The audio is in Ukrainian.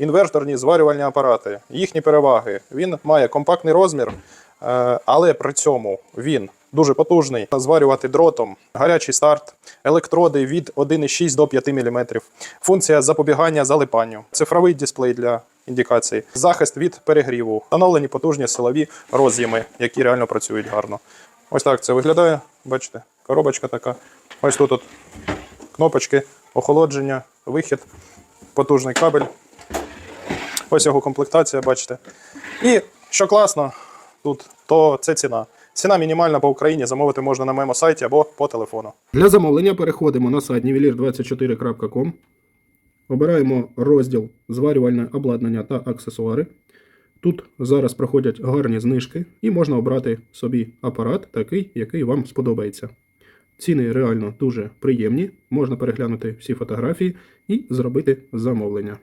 інверторні зварювальні апарати. Їхні переваги. Він має компактний розмір, е, але при цьому він дуже потужний. Зварювати дротом, гарячий старт, електроди від 1,6 до 5 мм. Функція запобігання залипанню, цифровий дисплей для індикацій, захист від перегріву, встановлені потужні силові роз'єми, які реально працюють гарно. Ось так це виглядає. Бачите, коробочка така. Ось тут от кнопочки, охолодження, вихід, потужний кабель. Ось його комплектація, бачите. І що класно тут, то це ціна. Ціна мінімальна по Україні, замовити можна на моєму сайті або по телефону. Для замовлення переходимо на сайт nivelir24.com. Обираємо розділ зварювальне обладнання та аксесуари. Тут зараз проходять гарні знижки, і можна обрати собі апарат, такий, який вам сподобається. Ціни реально дуже приємні, можна переглянути всі фотографії і зробити замовлення.